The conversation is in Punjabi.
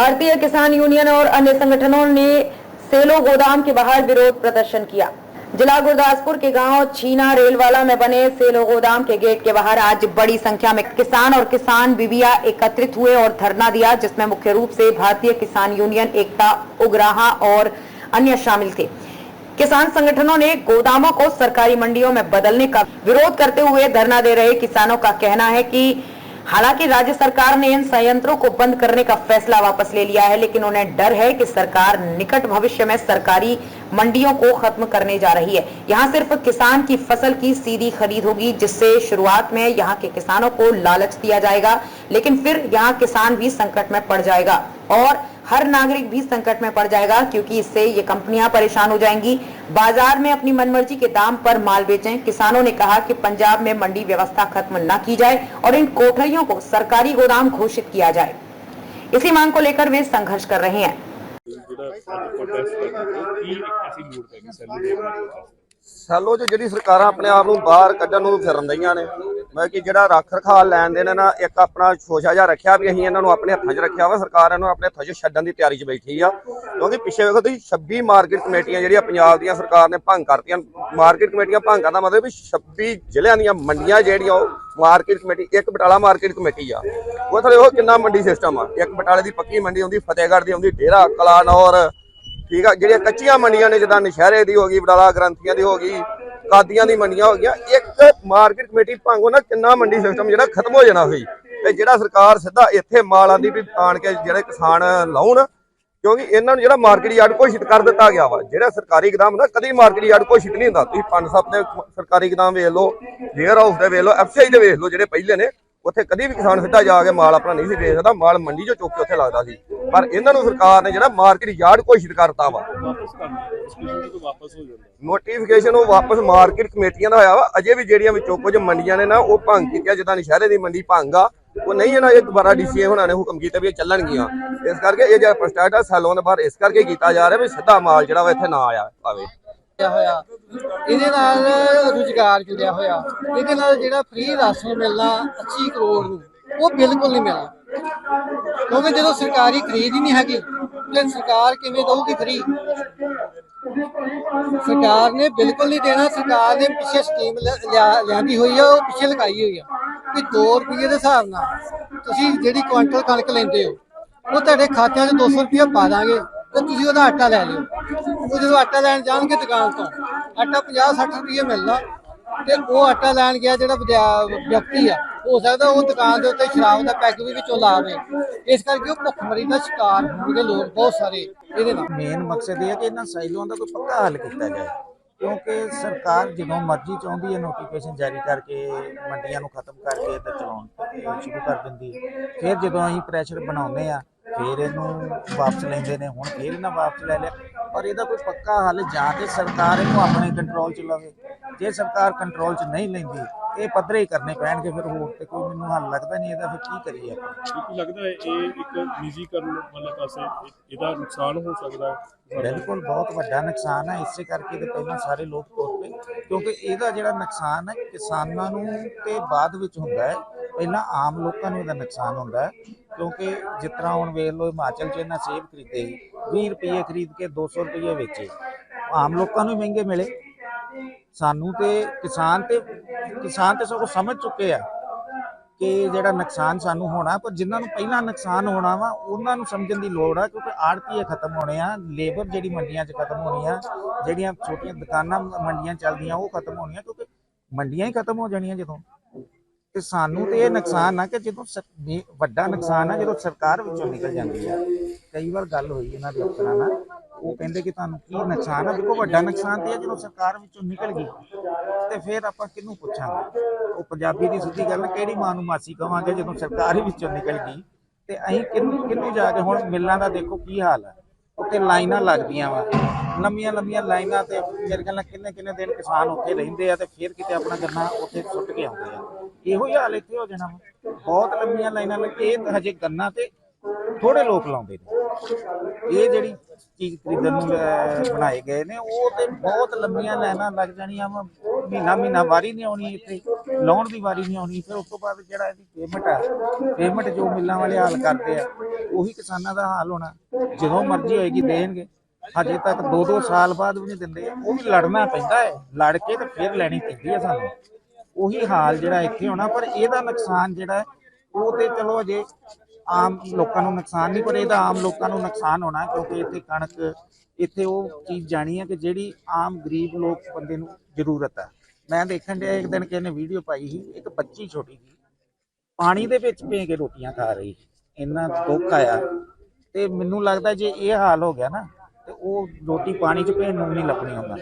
भारतीय किसान यूनियन और अन्य संगठनों ने सेलो गोदाम के बाहर विरोध प्रदर्शन किया। जिला गुरदासपुर के गाँव छीना रेलवाला में बने सेलो गोदाम के गेट के बाहर आज बड़ी संख्या में किसान और किसान बीबिया एकत्रित हुए और धरना दिया, जिसमें मुख्य रूप से भारतीय किसान यूनियन, एकता, उग्राहा और अन्य शामिल थे। किसान संगठनों ने गोदामों को सरकारी मंडियों में बदलने का विरोध करते हुए धरना दे रहे किसानों का कहना है कि हालाँकि राज्य सरकार ने इन संयंत्रों को बंद करने का फैसला वापस ले लिया है, लेकिन उन्हें डर है कि सरकार निकट भविष्य में सरकारी मंडियों को खत्म करने जा रही है। यहाँ सिर्फ़ किसान की फ़सल की सीधी खरीद होगी, जिससे शुरुआत में यहाँ के किसानों को लालच दिया जाएगा, लेकिन फिर यहाँ किसान भी संकट में पड़ जाएगा। और हर नागरिक भी संकट में पड़ जाएगा क्योंकि इससे ये कंपनियां परेशान हो जाएंगी बाजार में अपनी मनमर्जी के दाम पर माल बेचें किसानों ने कहा कि पंजाब में मंडी व्यवस्था खत्म न की जाए और इन कोठरियों को सरकारी गोदाम घोषित किया जाए इसी मांग को लेकर वे संघर्ष कर रहे हैं ਜਿਹੜਾ ਅੱਜ ਪ੍ਰੋਟੈਸਟ ਕਰਦੇ ਹੋ ਕੀ ਅਸੀਂ ਮੂਡ ਪੈ ਗਈ ਸੈਲੀ ਦੇ ਬਾਰੇ ਸਾਲੋ ਚ ਜਿਹੜੀ ਸਰਕਾਰਾਂ ਆਪਣੇ ਆਪ ਨੂੰ ਬਾਹਰ ਕੱਢਣ ਨੂੰ ਫਿਰਨ ਦਈਆਂ ਨੇ ਮੈਂ ਕਿ ਜਿਹੜਾ ਰੱਖ ਰਖਾਲ ਲੈਣ ਦੇਣ ਨੇ ਨਾ, ਇੱਕ ਆਪਣਾ ਸ਼ੋਸ਼ਾ ਜਿਹਾ ਰੱਖਿਆ ਵੀ ਅਸੀਂ ਇਹਨਾਂ ਨੂੰ ਆਪਣੇ ਹੱਥਾਂ 'ਚ ਰੱਖਿਆ ਵਾ, ਸਰਕਾਰ ਇਹਨਾਂ ਨੂੰ ਆਪਣੇ ਹੱਥਾਂ 'ਚ ਛੱਡਣ ਦੀ ਤਿਆਰੀ 'ਚ ਬੈਠੀ ਆ। ਕਿਉਂਕਿ ਪਿੱਛੇ ਵੇਖੋ ਤੁਸੀਂ 26 ਮਾਰਕੀਟ ਕਮੇਟੀਆਂ ਜਿਹੜੀਆਂ ਪੰਜਾਬ ਦੀਆਂ ਸਰਕਾਰ ਨੇ ਭੰਗ ਕਰਤੀਆਂ, ਮਾਰਕੀਟ ਕਮੇਟੀਆਂ ਭੰਗ ਕਰਨ ਦਾ ਮਤਲਬ ਵੀ 26 ਜ਼ਿਲ੍ਹਿਆਂ ਦੀਆਂ ਮੰਡੀਆਂ ਜਿਹੜੀਆਂ ਉਹ ਮਾਰਕੀਟ ਕਮੇਟੀ, ਇੱਕ ਬਟਾਲਾ ਮਾਰਕੀਟ ਕਮੇਟੀ ਆ। ਉਹ ਥਲੇ ਉਹ ਕਿੰਨਾ ਮੰਡੀ ਸਿਸਟਮ ਆ। ਇੱਕ ਬਟਾਲੇ ਦੀ ਪੱਕੀ ਮੰਡੀ ਆਉਂਦੀ ਫਤਿਹਗੜ੍ਹ ਦੀ ਆਉਂਦੀ ਡੇਰਾ, ਕਲਾਨੌਰ, ਠੀਕ ਆ, ਜਿਹੜੀਆਂ ਕੱਚੀਆਂ ਮੰਡੀਆਂ ਨੇ, ਜਿੱਦਾਂ ਨਸ਼ਹਿਰੇ ਦੀ ਹੋ ਗਈ, ਬਟਾਲਾ ਗ੍ਰੰਥੀਆਂ ਦੀ ਹੋ ਗਈ ਕਾਦੀਆਂ ਦੀ ਮੰਡੀਆਂ ਹੋ ਗਈਆਂ, ਇੱਕ ਮਾਰਕੀਟ ਕਮੇਟੀ ਭੰਗੋ ਨਾ ਕਿੰਨਾ ਮੰਡੀ ਸਿਸਟਮ ਜਿਹੜਾ ਖਤਮ ਹੋ ਜਾਣਾ ਹੋਈ ਤੇ ਜਿਹੜਾ ਸਰਕਾਰ ਸਿੱਧਾ ਇੱਥੇ ਮਾਲ ਆਂਦੀ ਵੀ ਆਣ ਕੇ ਜਿਹੜੇ ਕਿਸਾਨ ਲਾਉਣ, ਕਿਉਂਕਿ ਇਹਨਾਂ ਨੂੰ ਜਿਹੜਾ ਮਾਰਕੀਟ ਯਾਰਡ ਘੋਸ਼ਿਤ ਕਰ ਦਿੱਤਾ ਗਿਆ ਵਾ, ਜਿਹੜਾ ਸਰਕਾਰੀ ਗਦਾਮ ਨਾ, ਕਦੀ ਮਾਰਕੀਟ ਯਾਰਡ ਘੋਸ਼ਿਤ ਨਹੀਂ ਹੁੰਦਾ। ਤੁਸੀਂ ਪੰਜ ਸੱਤ ਦੇ ਸਰਕਾਰੀ ਗਦਾਮ ਵੇਖ ਲਓ ਵੇਅਰ ਹਾਊਸ ਦੇ ਵੇਖ ਲਓ ਐਫਸੀਆਈ ਦੇ ਵੇਖ ਲਓ ਜਿਹੜੇ ਪਹਿਲੇ ਨੇ ਉੱਥੇ ਕਦੀ ਵੀ ਕਿਸਾਨ ਸਿੱਧਾ ਜਾ ਕੇ ਮਾਲ ਆਪਣਾ ਨਹੀਂ ਸੀ ਵੇਚ ਸਕਦਾ ਮਾਲ ਮੰਡੀ 'ਚੋਂ ਚੁੱਕ ਕੇ ਉੱਥੇ ਲੱਗਦਾ ਸੀ। ਪਰ ਇਹਨਾਂ ਨੂੰ ਸਰਕਾਰ ਨੇ ਜਿਹੜਾ ਮਾਰਕੀਟ ਯਾਰਡ ਘੋਸ਼ਿਤ ਕਰਤਾ ਵਾ। ਨੋਟੀਫਿਕੇਸ਼ਨ ਉਹ ਵਾਪਸ ਮਾਰਕੀਟ ਕਮੇਟੀਆਂ ਦਾ ਹੋਇਆ ਵਾ। ਅਜੇ ਵੀ ਜਿਹੜੀਆਂ ਵਿੱਚੋਂ ਕੁਝ ਮੰਡੀਆਂ ਨੇ ਨਾ ਉਹ ਭੰਗ ਕੀਤੀਆਂ ਜਿੱਦਾਂ ਨਸ਼ਹਿਰੇ ਦੀ ਮੰਡੀ ਭੰਗ ਆ। ਉਹ ਨਹੀਂ ਇਹਨਾਂ ਇਹ ਦੁਬਾਰਾ ਡੀਸੀਏ ਹੁਣਾਂ ਨੇ ਹੁਕਮ ਕੀਤਾ ਵੀ ਇਹ ਚੱਲਣਗੀਆਂ। ਇਸ ਕਰਕੇ ਇਹ ਜਿਹੜਾ ਪ੍ਰਸਟਾਰਟ ਆ ਸੈਲੋਂ ਦੇ ਬਾਹਰ ਇਸ ਕਰਕੇ ਕੀਤਾ ਜਾ ਰਿਹਾ ਵੀ ਸਿੱਧਾ ਮਾਲ ਜਿਹੜਾ ਵਾ ਇੱਥੇ ਨਾ ਆਇਆ ਆਵੇ ਜੁੜਿਆ ਹੋਇਆ। ਇਹਦੇ ਨਾਲ ਰੁਜ਼ਗਾਰ ਜੁੜਿਆ ਹੋਇਆ। ਇਹਦੇ ਨਾਲ ਜਿਹੜਾ ਫ੍ਰੀ ਰਾਸ਼ਨ ਮਿਲਣਾ 80 ਕਰੋੜ ਨੂੰ, ਉਹ ਬਿਲਕੁਲ ਨਹੀਂ ਮਿਲਣਾ ਕਿਉਂਕਿ ਜਦੋਂ ਸਰਕਾਰੀ ਖਰੀਦ ਹੀ ਨਹੀਂ ਹੈਗੀ, ਤੇ ਸਰਕਾਰ ਕਿਵੇਂ ਦਊਗੀ ਫ੍ਰੀ ਸਰਕਾਰ ਨੇ ਬਿਲਕੁਲ ਨਹੀਂ ਦੇਣਾ। ਸਰਕਾਰ ਨੇ ਪਿੱਛੇ ਸਕੀਮ ਲਿਆ- ਲਿਆਂਦੀ ਹੋਈ ਆ, ਉਹ ਪਿੱਛੇ ਲਗਾਈ ਹੋਈ ਆ। ਕਿ 2 ਰੁਪਏ ਦੇ ਹਿਸਾਬ ਨਾਲ ਤੁਸੀਂ ਜਿਹੜੀ ਕੁਇੰਟਲ ਕਣਕ ਲੈਂਦੇ ਹੋ, ਉਹ ਤੁਹਾਡੇ ਖਾਤਿਆਂ 'ਚ 200 ਰੁਪਏ ਪਾ ਦਾਂਗੇ। ਤੇ ਤੁਸੀਂ ਉਹਦਾ ਆਟਾ ਲੈ ਲਿਓ। ਉਹ ਜਦੋਂ ਆਟਾ ਲੈਣ ਜਾਣਗੇ ਦੁਕਾਨ ਤੋਂ, ਆਟਾ 50 60 ਰੁਪਏ ਮਿਲਣਾ ਤੇ ਉਹ ਆਟਾ ਲੈਣ ਗਿਆ ਜਿਹੜਾ ਵਿਅਕਤੀ ਆ, ਹੋ ਸਕਦਾ ਉਹ ਦੁਕਾਨ ਦੇ ਉੱਤੇ ਸ਼ਰਾਬ ਦਾ ਪੈਕ ਵੀ ਵਿੱਚੋਂ ਲਾਵੇ ਇਸ ਕਰਕੇ ਉਹ ਭੁੱਖਮਰੀ ਦਾ ਸ਼ਿਕਾਰ ਹੋਣਗੇ ਲੋਕ ਬਹੁਤ ਸਾਰੇ ਇਹਦੇ ਨਾਲ। ਮੇਨ ਮਕਸਦ ਇਹ ਹੈ ਕਿ ਇਹਨਾਂ ਸਾਈਲੋਂ ਦਾ ਕੋਈ ਪੱਕਾ ਹੱਲ ਕੀਤਾ ਜਾਏ। ਕਿਉਂਕਿ ਸਰਕਾਰ ਜਦੋਂ ਮਰਜ਼ੀ ਚਾਹੁੰਦੀ ਹੈ ਨੋਟੀਫਿਕੇਸ਼ਨ ਜਾਰੀ ਕਰਕੇ ਮੰਡੀਆਂ ਨੂੰ ਖਤਮ ਕਰਕੇ ਇੱਧਰ ਚਲਾਉਣ ਸ਼ੁਰੂ ਕਰ ਦਿੰਦੀ ਹੈ। ਫਿਰ ਜਦੋਂ ਅਸੀਂ ਪ੍ਰੈਸ਼ਰ ਬਣਾਉਂਦੇ ਆ ਫਿਰ ਇਹਨੂੰ ਵਾਪਸ ਲੈਂਦੇ ਨੇ ਹੁਣ ਫਿਰ ਇਹਨਾਂ ਵਾਪਸ ਲੈ ਲਿਆ। ਪਰ ਇਹਦਾ ਕੋਈ ਪੱਕਾ ਹੱਲ ਜਾਂ ਤੇ ਸਰਕਾਰ ਇਹਨੂੰ ਆਪਣੇ ਕੰਟਰੋਲ 'ਚ ਲਵੇ। ਜੇ ਸਰਕਾਰ ਕੰਟਰੋਲ 'ਚ ਨਹੀਂ ਲੈਂਦੀ ਇਹ ਪੱਧਰੇ ਹੀ ਕਰਨੇ ਪੈਣਗੇ ਫਿਰ ਹੋਰ ਤੇ ਕੋਈ ਮੈਨੂੰ ਹੱਲ ਲੱਗਦਾ ਨਹੀਂ ਇਹਦਾ ਫਿਰ ਕੀ ਕਰੀਏ ਆਪਾਂ? ਕਿਉਂਕਿ ਲੱਗਦਾ ਹੈ ਇਹ ਇੱਕ ਨਿੱਜੀਕਰਨ ਵਾਲੇ ਪਾਸੇ ਇਹ- ਇਹਦਾ ਨੁਕਸਾਨ ਹੋ ਸਕਦਾ ਹੈ। ਬਿਲਕੁਲ ਬਹੁਤ ਵੱਡਾ ਨੁਕਸਾਨ ਹੈ। ਇਸੇ ਕਰਕੇ ਤੇ ਪਹਿਲਾਂ ਸਾਰੇ ਲੋਕ ਤੁਰ ਪਏ। ਕਿਉਂਕਿ ਇਹਦਾ ਜਿਹੜਾ ਨੁਕਸਾਨ ਹੈ ਕਿਸਾਨਾਂ ਨੂੰ ਤੇ ਬਾਅਦ ਵਿੱਚ ਹੁੰਦਾ ਹੈ। ਪਹਿਲਾਂ ਆਮ ਲੋਕਾਂ ਨੂੰ ਇਹਦਾ ਨੁਕਸਾਨ ਹੁੰਦਾ ਹੈ। ਕਿਉਂਕਿ ਜਿਸ ਤਰ੍ਹਾਂ ਹੁਣ ਵੇਖ ਲਓ ਹਿਮਾਚਲ 'ਚ ਇਹਨਾਂ ਸੇਬ ਖਰੀਦੇ ਸੀ 20 ਰੁਪਏ ਖਰੀਦ ਕੇ 200 ਰੁਪਏ ਵੇਚੇ। ਆਮ ਲੋਕਾਂ ਨੂੰ ਮਹਿੰਗੇ ਮਿਲੇ। ਸਾਨੂੰ ਤੇ ਕਿਸਾਨ ਤੇ ਕਿਸਾਨ ਤੇ ਸਗੋਂ ਸਮਝ ਚੁੱਕੇ ਆ ਕਿ ਜਿਹੜਾ ਨੁਕਸਾਨ ਸਾਨੂੰ ਹੋਣਾ, ਪਰ ਜਿਨ੍ਹਾਂ ਨੂੰ ਪਹਿਲਾਂ ਨੁਕਸਾਨ ਹੋਣਾ ਵਾ, ਉਹਨਾਂ ਨੂੰ ਸਮਝਣ ਦੀ ਲੋੜ ਆ, ਕਿਉਂਕਿ ਆੜਤੀਏ ਖਤਮ ਹੋਣੇ ਆ, ਲੇਬਰ ਜਿਹੜੀ ਮੰਡੀਆਂ 'ਚ ਖਤਮ ਹੋਣੀ ਆ, ਜਿਹੜੀਆਂ ਛੋਟੀਆਂ ਦੁਕਾਨਾਂ ਮੰਡੀਆਂ ਚੱਲਦੀਆਂ, ਉਹ ਖਤਮ ਹੋਣੀਆਂ, ਕਿਉਂਕਿ ਮੰਡੀਆਂ ਹੀ ਖਤਮ ਹੋ ਜਾਣੀਆਂ ਜਦੋਂ। ਤੇ ਸਾਨੂੰ ਤੇ ਇਹ ਨੁਕਸਾਨ ਆ ਕਿ ਜਦੋਂ ਸਰ- ਵੀ ਵੱਡਾ ਨੁਕਸਾਨ ਆ, ਜਦੋਂ ਸਰਕਾਰ ਵਿੱਚੋਂ ਨਿਕਲ ਜਾਂਦੀ ਆ। ਕਈ ਵਾਰ ਗੱਲ ਹੋਈ ਇਹਨਾਂ ਦੇ ਅਫਸਰਾਂ ਨਾਲ, ਉਹ ਕਹਿੰਦੇ ਕਿ ਤੁਹਾਨੂੰ ਕੀ ਨੁਕਸਾਨ ਆ? ਦੇਖੋ, ਵੱਡਾ ਨੁਕਸਾਨ ਤੇ ਆ, ਜਦੋਂ ਸਰਕਾਰ ਵਿੱਚੋਂ ਨਿਕਲ ਗਈ, ਤੇ ਫਿਰ ਆਪਾਂ ਕਿਹਨੂੰ ਪੁੱਛਾਂਗੇ? ਉਹ ਪੰਜਾਬੀ ਦੀ ਸਿੱਧੀ ਗੱਲ ਕਿਹੜੀ ਮਾਂ ਨੂੰ ਮਾਸੀ ਕਵਾਂਗੇ ਜਦੋਂ ਸਰਕਾਰ ਹੀ ਵਿੱਚੋਂ ਨਿਕਲ ਗਈ? ਤੇ ਅਸੀਂ ਕਿਹਨੂੰ ਕਿਹਨੂੰ ਜਾ ਕੇ ਹੁਣ ਮਿਲਾਂ ਦਾ ਦੇਖੋ ਕੀ ਹਾਲ ਆ? ਉੱਤੇ ਲਾਈਨਾਂ ਲੱਗਦੀਆਂ ਵਾ। ਲੰਮੀਆਂ ਲੰਮੀਆਂ ਲਾਈਨਾਂ ਤੇ ਮੇਰੇ ਖਿਆਲ ਨਾਲ ਕਿੰਨੇ ਕਿੰਨੇ ਦਿਨ ਕਿਸਾਨ ਉੱਥੇ ਰਹਿੰਦੇ ਆ ਤੇ ਫਿਰ ਕਿਤੇ ਆਪਣਾ ਗੰਨਾ ਉੱਥੇ ਸੁੱਟ ਕੇ ਆਉਂਦੇ ਆ। ਇਹੋ ਹੀ ਹਾਲ ਇੱਥੇ ਹੋ ਜਾਣਾ ਵਾ। ਬਹੁਤ ਲੰਮੀਆਂ ਲਾਈਨਾਂ ਲੱਗ ਇਹ ਤਾਂ ਹਜੇ ਗੰਨਾ ਤੇ ਥੋੜੇ ਲੋਕ ਲਾਉਂਦੇ ਨੇ। ਇਹ ਜਿਹੜੀ ਚੀਜ਼ ਖਰੀਦਣ ਨੂੰ ਲੈ- ਬਣਾਏ ਗਏ ਨੇ, ਉਹ ਤੇ ਬਹੁਤ ਲੰਮੀਆਂ ਲਾਈਨਾਂ ਲੱਗ ਜਾਣੀਆਂ ਵਾ। ਮਹੀਨਾ ਮਹੀਨਾ ਵਾਰੀ ਨਹੀਂ ਆਉਣੀ ਇੱਥੇ। ਲਾਉਣ ਦੀ ਵਾਰੀ ਨਹੀਂ ਆਉਣੀ, ਫਿਰ ਉਸ ਤੋਂ ਬਾਅਦ ਜਿਹੜਾ ਇਹਦੀ ਪੇਮੈਂਟ ਆ ਪੇਮੈਂਟ ਜੋ ਮਿੱਲਾਂ ਵਾਲੇ ਹਾਲ ਕਰਦੇ ਆ, ਉਹੀ ਕਿਸਾਨਾਂ ਦਾ ਹਾਲ ਹੋਣਾ, ਜਦੋਂ ਮਰਜ਼ੀ ਹੋਏਗੀ ਦੇਣਗੇ। ਹਜੇ ਤੱਕ 2-2 ਸਾਲ ਬਾਅਦ ਵੀ ਨਹੀਂ ਦਿੰਦੇ, ਉਹ ਵੀ ਲੜਨਾ ਪੈਂਦਾ ਹੈ, ਲੜ ਕੇ ਤੇ ਫਿਰ ਲੈਣੀ ਪੈਂਦੀ ਹੈ ਸਾਨੂੰ। ਉਹੀ ਹਾਲ ਜਿਹੜਾ ਇੱਥੇ ਹੋਣਾ, ਪਰ ਇਹਦਾ ਨੁਕਸਾਨ ਜਿਹੜਾ ਉਹ ਤੇ ਚਲੋ ਅਜੇ ਆਮ ਲੋਕਾਂ ਨੂੰ ਨੁਕਸਾਨ ਨਹੀਂ, ਪਰ ਇਹਦਾ ਆਮ ਲੋਕਾਂ ਨੂੰ ਨੁਕਸਾਨ ਹੋਣਾ, ਕਿਉਂਕਿ ਇੱਥੇ ਕਣਕ, ਇੱਥੇ ਉਹ ਚੀਜ਼ ਜਾਣੀ ਹੈ ਕਿ ਜਿਹੜੀ ਆਮ ਗਰੀਬ ਲੋਕ ਬੰਦੇ ਨੂੰ ਜ਼ਰੂਰਤ ਹੈ। ਮੈਂ ਦੇਖਣ ਡਿਆ ਇੱਕ ਦਿਨ ਕਿਸੇ ਨੇ ਵੀਡੀਓ ਪਾਈ ਸੀ, ਇੱਕ ਬੱਚੀ ਛੋਟੀ ਜੀ ਪਾਣੀ ਦੇ ਵਿੱਚ ਭੇ ਕੇ ਰੋਟੀਆਂ ਖਾ ਰਹੀ ਇੰਨਾ ਦੁੱਖ ਆਇਆ। ਤੇ ਮੈਨੂੰ ਲੱਗਦਾ ਜੇ ਇਹ ਹਾਲ ਹੋ ਗਿਆ ਨਾ, ਤੇ ਉਹ ਰੋਟੀ ਪਾਣੀ 'ਚ ਭੇਣ ਨੂੰ ਨਹੀਂ ਲੱਭਣੀ ਹੁੰਦਾ